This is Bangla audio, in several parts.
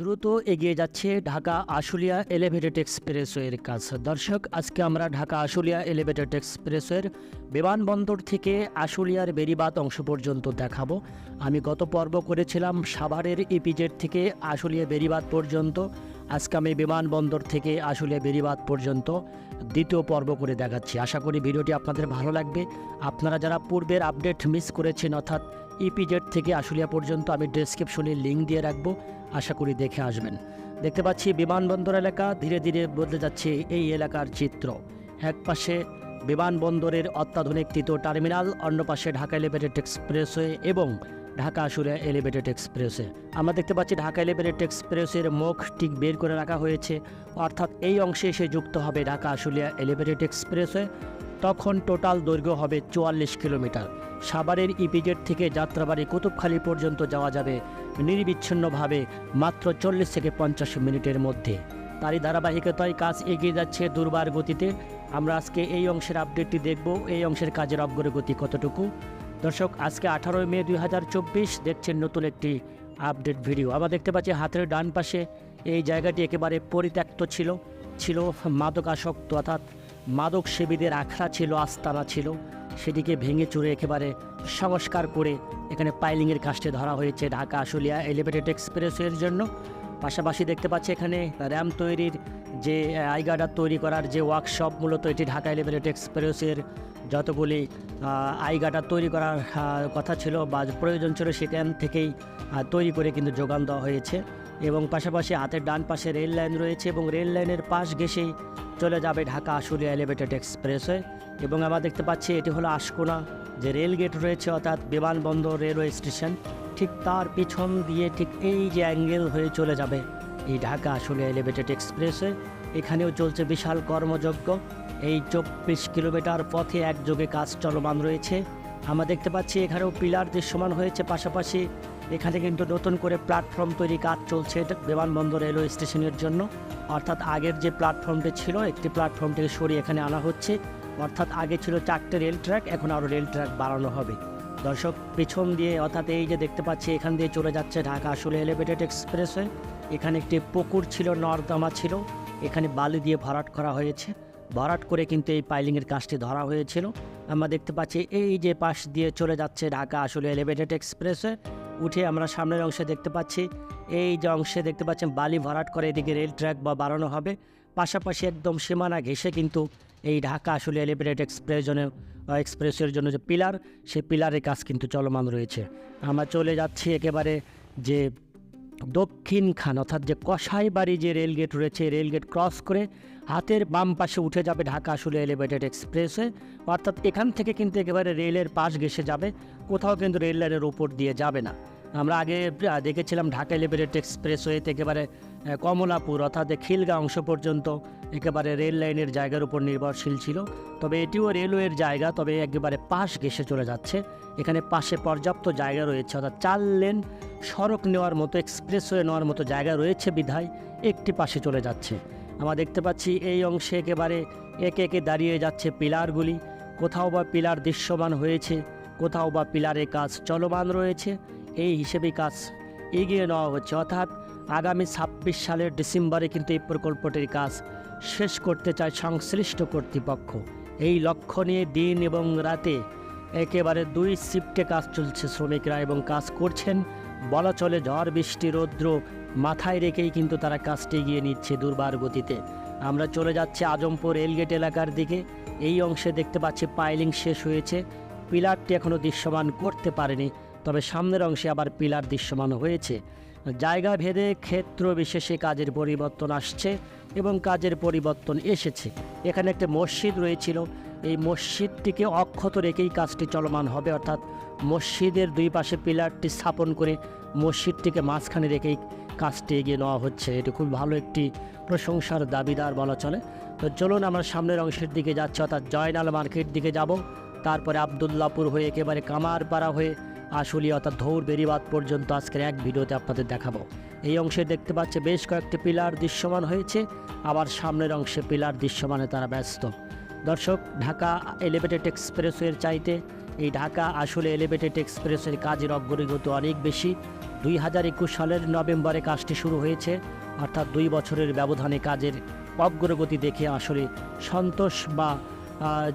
দ্রুত এগিয়ে যাচ্ছে ঢাকা আশুলিয়া এলিভেটেড এক্সপ্রেসওয়ের কাজ। দর্শক, আজকে আমরা ঢাকা আশুলিয়া এলিভেটেড এক্সপ্রেসওয়ের বিমানবন্দর থেকে আশুলিয়ার বেরিবাদ অংশ পর্যন্ত দেখাবো। আমি গত পর্ব করেছিলাম সাভারের ইপিজেড থেকে আশুলিয়া বেরিবাদ পর্যন্ত। আজকে আমি বিমানবন্দর থেকে আশুলিয়া বেরিবাদ পর্যন্ত দ্বিতীয় পর্ব করে দেখাচ্ছি। আশা করি ভিডিওটি আপনাদের ভালো লাগবে। আপনারা যারা পূর্বের আপডেট মিস করেছেন, অর্থাৎ ইপিজেড থেকে আশুলিয়া পর্যন্ত আমি ডেসক্রিপশনে লিঙ্ক দিয়ে রাখব। আশা করি দেখে আসবেন। দেখতে পাচ্ছি, বিমানবন্দর এলাকা ধীরে ধীরে বদলে যাচ্ছে এই এলাকার চিত্র। এক পাশে বিমানবন্দরের অত্যাধুনিক তৃতীয় টার্মিনাল, অন্য পাশে ঢাকা এলিভেটেড এক্সপ্রেসওয়ে এবং ঢাকা আশুলিয়া এলিভেটেড এক্সপ্রেসওয়ে। আমরা দেখতে পাচ্ছি, ঢাকা এলিভেটেড এক্সপ্রেসের মুখ ঠিক বের করে রাখা হয়েছে। অর্থাৎ এই অংশে এসে যুক্ত হবে ঢাকা আসুলিয়া এলিভেটেড এক্সপ্রেসওয়ে। তখন টোটাল দৈর্ঘ্য হবে চুয়াল্লিশ কিলোমিটার। সাভারের ইপিজেড থেকে যাত্রাবাড়ি কুতুবখালী পর্যন্ত যাওয়া যাবে নিরবিচ্ছিন্নভাবে মাত্র চল্লিশ থেকে পঞ্চাশ মিনিটের মধ্যে। তারই ধারাবাহিকতায় কাজ এগিয়ে যাচ্ছে দুর্বার গতিতে। আমরা আজকে এই অংশের আপডেটটি দেখব। এই অংশের কাজের অগ্রগতি কতটুকু? দর্শক, আজকে আঠারোই মে দুই হাজার চব্বিশ। দেখছেন নতুন একটি আপডেট ভিডিও। আমরা দেখতে পাচ্ছি হাতের ডান পাশে এই জায়গাটি একেবারে পরিত্যক্ত ছিল। ছিল মাদকাসক্ত, অর্থাৎ মাদক সেবীদের আখড়া ছিল, আস্তানা ছিল। সেটিকে ভেঙে চুরে একেবারে সংস্কার করে এখানে পাইলিংয়ের কাজটি ধরা হয়েছে ঢাকা আশুলিয়া এলিভেটেড এক্সপ্রেসের জন্য। পাশাপাশি দেখতে পাচ্ছি এখানে র্যাম তৈরির যে আইগার্ডার তৈরি করার যে ওয়ার্কশপ, মূলত এটি ঢাকা এলিভেটেড এক্সপ্রেসের যতগুলি আইগার্ডার তৈরি করার কথা ছিল বা প্রয়োজন ছিল সেখান থেকেই তৈরি করে কিন্তু যোগান দেওয়া হয়েছে। এবং পাশাপাশি হাতের ডান পাশে রেল লাইন রয়েছে এবং রেল লাইনের পাশ ঘেসেই চলে যাবে ঢাকা আশুলিয়া এলিভেটেড এক্সপ্রেসওয়ে। এবং আমরা দেখতে পাচ্ছি এটি হলো আশকোনা, যে রেল গেট রয়েছে অর্থাৎ বিমানবন্দর রেলওয়ে স্টেশন। ঠিক তার পিছন দিয়ে ঠিক এই যে অ্যাঙ্গেল হয়ে চলে যাবে এই ঢাকা আশুলিয়া এলিভেটেড এক্সপ্রেসওয়ে। এখানেও চলছে বিশাল কর্মযজ্ঞ। এই চব্বিশ কিলোমিটার পথে একযোগে কাজ চলমান রয়েছে। আমরা দেখতে পাচ্ছি এখানেও পিলার দৃশ্যমান হয়েছে। পাশাপাশি এখানে কিন্তু নতুন করে প্ল্যাটফর্ম তৈরি কাজ চলছে বিমানবন্দর রেলওয়ে স্টেশনের জন্য। অর্থাৎ আগের যে প্ল্যাটফর্মটি ছিল, একটি প্ল্যাটফর্ম থেকে সরিয়ে এখানে আনা হচ্ছে। অর্থাৎ আগে ছিল চারটে রেল ট্র্যাক এখন আরও রেল ট্র্যাক বাড়ানো হবে। দর্শক, পেছন দিয়ে অর্থাৎ এই যে দেখতে পাচ্ছি, এখান দিয়ে চলে যাচ্ছে ঢাকা আসলে এলিভেটেড এক্সপ্রেসওয়ে এখানে একটি পুকুর ছিল, নর্দমা ছিল। এখানে বালি দিয়ে ভরাট করা হয়েছে। ভরাট করে কিন্তু এই পাইলিংয়ের কাজটি ধরা হয়েছিল। আমরা দেখতে পাচ্ছি এই যে পাশ দিয়ে চলে যাচ্ছে ঢাকা আসলে এলিভেটেড এক্সপ্রেসওয়ে উঠে আমরা সামনের অংশে দেখতে পাচ্ছি। এই যে অংশে দেখতে পাচ্ছেন বালি ভরাট করে এদিকে রেল ট্র্যাক বা বাড়ানো হবে। পাশাপাশি একদম সীমানা ঘেঁষে কিন্তু এই ঢাকা আসলে এলিভেটেড এক্সপ্রেস জন্য এক্সপ্রেসের জন্য যে পিলার, সেই পিলারের কাজ কিন্তু চলমান রয়েছে। আমরা চলে যাচ্ছি একেবারে যে দক্ষিণ খান, অর্থাৎ যে কষাই বাড়ি যে রেলগেট রয়েছে রেলগেট ক্রস করে হাতের বাম পাশে উঠে যাবে ঢাকা আসলে এলিভেটেড এক্সপ্রেসে অর্থাৎ এখান থেকে কিন্তু একেবারে রেলের পাশ ঘেসে যাবে, কোথাও কিন্তু রেল লাইনের উপর দিয়ে যাবে না। আমরা আগে দেখেছিলাম ঢাকা এলিভেটেড এক্সপ্রেসওয়েতে একেবারে কমলাপুর অর্থাৎ খিলগা অংশ পর্যন্ত একেবারে রেল লাইনের জায়গার উপর নির্ভরশীল ছিল। তবে এটিও রেলওয়ের জায়গা, তবে একেবারে পাশ ঘেসে চলে যাচ্ছে। এখানে পাশে পর্যাপ্ত জায়গা রয়েছে, অর্থাৎ চার লেন সড়ক নেওয়ার মতো, এক্সপ্রেসওয়ে নেওয়ার মতো জায়গা রয়েছে বিধায় একটি পাশে চলে যাচ্ছে। আমরা দেখতে পাচ্ছি এই অংশে একেবারে একে একে দাঁড়িয়ে যাচ্ছে পিলারগুলি। কোথাও বা পিলার দৃশ্যমান হয়েছে, কোথাও বা পিলারের কাজ চলমান রয়েছে। এই হিসেবেই কাজ এগিয়ে নেওয়া হচ্ছে। অর্থাৎ আগামী ছাব্বিশ সালের ডিসেম্বরে কিন্তু এই প্রকল্পটির কাজ শেষ করতে চায় সংশ্লিষ্ট কর্তৃপক্ষ। এই লক্ষ্য নিয়ে দিন এবং রাতে একেবারে দুই শিফটে কাজ চলছে শ্রমিকরা এবং কাজ করছেন। বলা চলে ঝড়, বৃষ্টি, রৌদ্র মাথায় রেখেই কিন্তু তারা কাজটি এগিয়ে নিচ্ছে দুর্বার গতিতে। আমরা চলে যাচ্ছি আজমপুর রেলগেট এলাকার দিকে। এই অংশে দেখতে পাচ্ছি পাইলিং শেষ হয়েছে। পিলারটি এখনও দৃশ্যমান করতে পারেনি। তবে সামনের অংশে আবার পিলার দৃশ্যমান হয়েছে। জায়গা ভেদে ক্ষেত্র বিশেষে কাজের পরিবর্তন আসছে এবং কাজের পরিবর্তন এসেছে। এখানে একটা মসজিদ রয়েছিল। এই মসজিদটিকে অক্ষত রেখেই কাজটি চলমান হবে। অর্থাৎ মসজিদের দুই পাশে পিলারটি স্থাপন করে মসজিদটিকে মাঝখানে রেখেই কাজটি এগিয়ে নেওয়া হচ্ছে। এটি খুব ভালো একটি প্রশংসার দাবিদার বলা চলে। তো চলুন আমরা সামনের অংশের দিকে যাচ্ছি। অর্থাৎ জয়নাল মার্কেট দিকে যাব। তারপরে আবদুল্লাপুর হয়ে একেবারে কামারপাড়া হয়ে আশুলিয়া অর্থাৎ ধৌর বেরিবাদ পর্যন্ত আজকের এক ভিডিওতে আপনাদের দেখাবো। এই অংশে দেখতে পাচ্ছে বেশ কয়েকটি পিলার দৃশ্যমান হয়েছে, আবার সামনের অংশে পিলার দৃশ্যমানে তারা ব্যস্ত। দর্শক, ঢাকা এলিভেটেড এক্সপ্রেসওয়ের চাইতে এই ঢাকা আসলে এলিভেটেড এক্সপ্রেসের কাজের অগ্রগতি অনেক বেশি। দুই হাজার একুশ সালের নভেম্বরে কাজটি শুরু হয়েছে, অর্থাৎ দুই বছরের ব্যবধানে কাজের অগ্রগতি দেখে আসলে সন্তোষ বা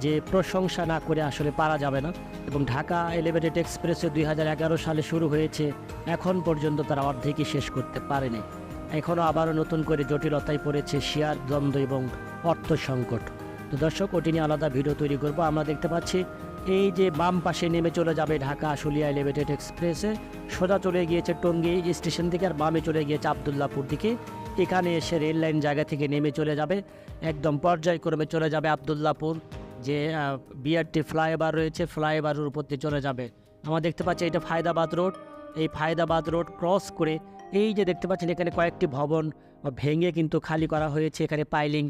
যে প্রশংসা না করে আসলে পারা যাবে না। এবং ঢাকা এলিভেটেড এক্সপ্রেসে দুই হাজার এগারো সালে শুরু হয়েছে। এখন পর্যন্ত তারা অর্ধেকই শেষ করতে পারেনি। এখনও আবারও নতুন করে জটিলতায় পড়েছে শেয়ার, দ্বন্দ্ব এবং অর্থ সংকট। তো দর্শক, ওটি নিয়ে আলাদা ভিডিও তৈরি করব। আমরা দেখতে পাচ্ছি, এই যে বাম পাশে নেমে চলে যাবে ঢাকা আশুলিয়া এলিভেটেড এক্সপ্রেসে সোজা চলে গিয়েছে টঙ্গী স্টেশন থেকে আর বামে চলে গিয়েছে আবদুল্লাপুর দিকে। এখানে এসে রেল লাইন জায়গা থেকে নেমে চলে যাবে। একদম পর্যায়ক্রমে চলে যাবে আবদুল্লাপুর, যে বিআরটি ফ্লাইওভার রয়েছে, ফ্লাইওভারের উপর দিয়ে চলে যাবে। আমরা দেখতে পাচ্ছি এটা ফায়দাবাদ রোড। এই ফায়দাবাদ রোড ক্রস করে এই যে দেখতে পাচ্ছেন এখানে কয়েকটি ভবন ভেঙে কিন্তু খালি করা হয়েছে। এখানে পাইলিং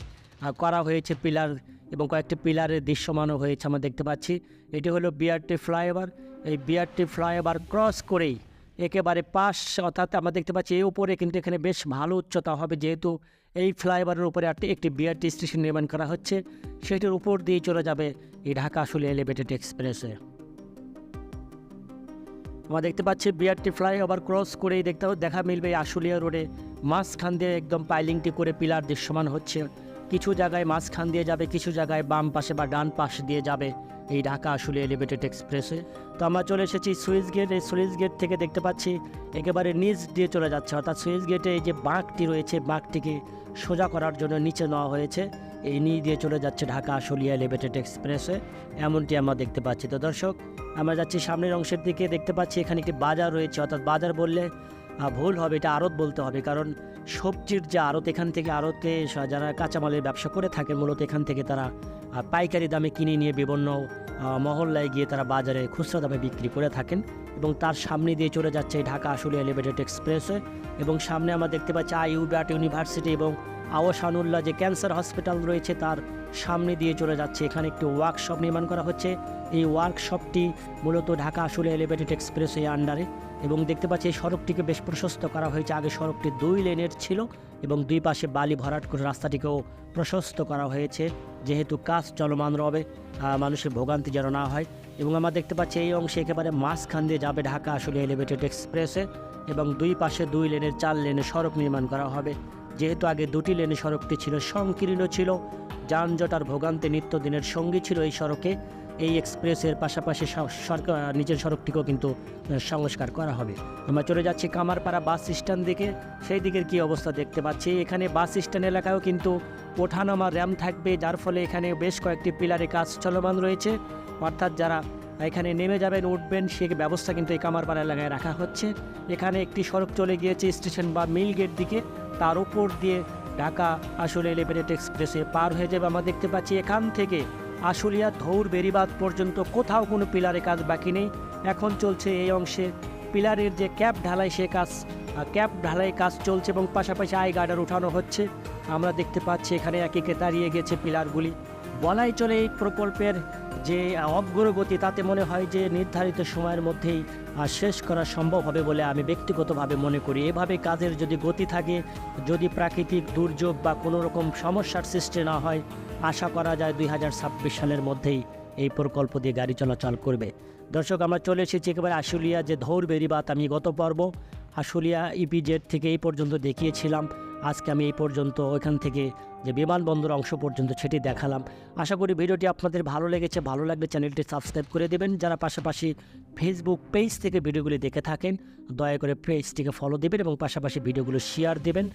করা হয়েছে পিলার এবং কয়েকটি পিলারের দৃশ্যমানও হয়েছে আমরা দেখতে পাচ্ছি। এটি হলো বিআরটি ফ্লাইওভার। এই বিআরটি ফ্লাইওভার ক্রস করেই একেবারে পাশ অর্থাৎ আমরা দেখতে পাচ্ছি এই উপরে কিন্তু এখানে বেশ ভালো উচ্চতা হবে যেহেতু এই ফ্লাইওভারের উপরে একটি বিআরটি স্টেশন নির্মাণ করা হচ্ছে। সেটির উপর দিয়ে চলে যাবে এই ঢাকা আসলে এলিভেটেড এক্সপ্রেসে। আমরা দেখতে পাচ্ছি বিআরটি ফ্লাইওভার ক্রস করেই দেখতে দেখা মিলবে আশুলিয়া রোডে। মাঝখান দিয়ে একদম পাইলিংটি করে পিলার দৃশ্যমান হচ্ছে। কিছু জায়গায় মাঝখান দিয়ে যাবে, কিছু জায়গায় বাম পাশে বা ডান পাশ দিয়ে যাবে। এই ঢাকা আসলে এলিভেটেড এক্সপ্রেসে তো আমরা চলে এসেছি সুইচ গেট এই সুইচ গেট থেকে দেখতে পাচ্ছি একেবারে নিচ দিয়ে চলে যাচ্ছে। অর্থাৎ সুইচ গেটে এই যে বাঁকটি রয়েছে, বাঁকটিকে সোজা করার জন্য নিচে নেওয়া হয়েছে। এই নিচ দিয়ে চলে যাচ্ছে ঢাকা আশুলিয়া এলিভেটেড এক্সপ্রেসে এমনটি আমরা দেখতে পাচ্ছি। তো দর্শক, আমরা যাচ্ছি সামনের অংশের দিকে। দেখতে পাচ্ছি এখানে একটি বাজার রয়েছে। অর্থাৎ বাজার বললে ভুল হবে, এটা আড়ত বলতে হবে। কারণ সবজির যে আড়ত, এখান থেকে আড়তে যারা কাঁচামালের ব্যবসা করে থাকে মূলত এখান থেকে তারা পাইকারি দামে কিনে নিয়ে বিভিন্ন মহল্লায় গিয়ে তারা বাজারে খুচরা দামে বিক্রি করে থাকেন এবং তার সামনে দিয়ে চলে যাচ্ছে ঢাকা আশুলিয়া এলিভেটেড এক্সপ্রেসে এবং সামনে আমরা দেখতে পাচ্ছি আইউব্যাট ইউনিভার্সিটি এবং আওয়াসানুল্লাহ যে ক্যান্সার হসপিটাল রয়েছে তার সামনে দিয়ে চলে যাচ্ছে। এখানে একটি ওয়ার্কশপ নির্মাণ করা হচ্ছে। এই ওয়ার্কশপটি মূলত ঢাকা আসলে এলিভেটেড এক্সপ্রেস এই আন্ডারে এবং দেখতে পাচ্ছি এই সড়কটিকে বেশ প্রশস্ত করা হয়েছে। আগে সড়কটি দুই লেনের ছিল এবং দুই পাশে বালি ভরাট করে রাস্তাটিকেও প্রশস্ত করা হয়েছে। যেহেতু কাজ চলমান রবে মানুষের ভোগান্তি যেন না হয়। এবং আমরা দেখতে পাচ্ছি এই অংশে একেবারে মাঝখান দিয়ে যাবে ঢাকা আসলে এলিভেটেড এক্সপ্রেসে এবং দুই পাশে দুই লেনের চার লেনে সড়ক নির্মাণ করা হবে। যেহেতু আগে দুটি লেনে সড়কটি ছিল, সংকীর্ণ ছিল যানজট আর ভোগান্তি নিত্যদিনের সঙ্গী ছিল এই সড়কে। এই এক্সপ্রেসের পাশাপাশি সরকার নিজের সড়কটিকেও কিন্তু সংস্কার করা হবে। আমরা চলে যাচ্ছি কামারপাড়া বাস স্ট্যান্ড দিকে। সেই দিকের কি অবস্থা দেখতে পাচ্ছি? এখানে বাস স্ট্যান্ড এলাকায়ও কিন্তু ওঠানামা র্যাম থাকবে, যার ফলে এখানে বেশ কয়েকটি পিলারে কাজ চলমান রয়েছে। অর্থাৎ যারা এখানে নেমে যাবেন, উঠবেন সে ব্যবস্থা কিন্তু এই কামারপাড়া এলাকায় রাখা হচ্ছে। এখানে একটি সড়ক চলে গিয়েছে স্টেশন বা মিল গেট দিকে। তার উপর দিয়ে ঢাকা আসলে এলিভেটেড এক্সপ্রেসে পার হয়ে যাবে আমরা দেখতে পাচ্ছি এখান থেকে। আশুলিয়া ধৌর বেরিবাদ পর্যন্ত কোথাও কোনো পিলারে কাজ বাকি নেই। এখন চলছে এই অংশে পিলারের যে ক্যাপ ঢালাই সে কাজ ক্যাপ ঢালাই কাজ চলছে এবং পাশাপাশি আই গার্ডার উঠানো হচ্ছে। আমরা দেখতে পাচ্ছি এখানে একে দাঁড়িয়ে গেছে পিলারগুলি। বলাই চলে এই প্রকল্পের যে অগ্রগতি তাতে মনে হয় যে নির্ধারিত সময়ের মধ্যেই শেষ করা সম্ভব হবে বলে আমি ব্যক্তিগতভাবে মনে করি। এভাবে কাজের যদি গতি থাকে, যদি প্রাকৃতিক দুর্যোগ বা কোনো রকম সমস্যার সৃষ্টি না হয়, আশা করা যায় দুই হাজার ছাব্বিশ সালের মধ্যেই এই প্রকল্প দিয়ে গাড়ি চলাচল করবে। দর্শক, আমরা চলে এসেছি একেবারে আশুলিয়া যে ধৌর বেরিবাত আমি গত পর্ব আশুলিয়া ইপিজেড থেকে এই পর্যন্ত দেখিয়েছিলাম। আজকে আমি এই পর্যন্ত ওইখান থেকে যে বিমানবন্দর অংশ পর্যন্ত সেটি দেখালাম। আশা করি ভিডিওটি আপনাদের ভালো লেগেছে, ভালো লাগলে চ্যানেলটি সাবস্ক্রাইব করে দেবেন। যারা পাশাপাশি ফেসবুক পেজ থেকে ভিডিওগুলি দেখে থাকেন, দয়া করে পেজটিকে ফলো দেবেন এবং পাশাপাশি ভিডিওগুলো শেয়ার দেবেন।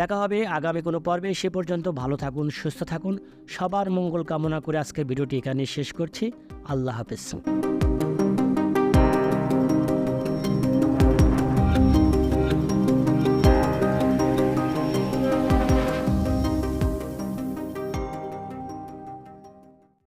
দেখা হবে আগামী কোনো পর্বে। সে পর্যন্ত ভালো থাকুন, সুস্থ থাকুন। সবার মঙ্গল কামনা করে আজকের ভিডিওটি এখানে শেষ করছি। আল্লাহ হাফেজ।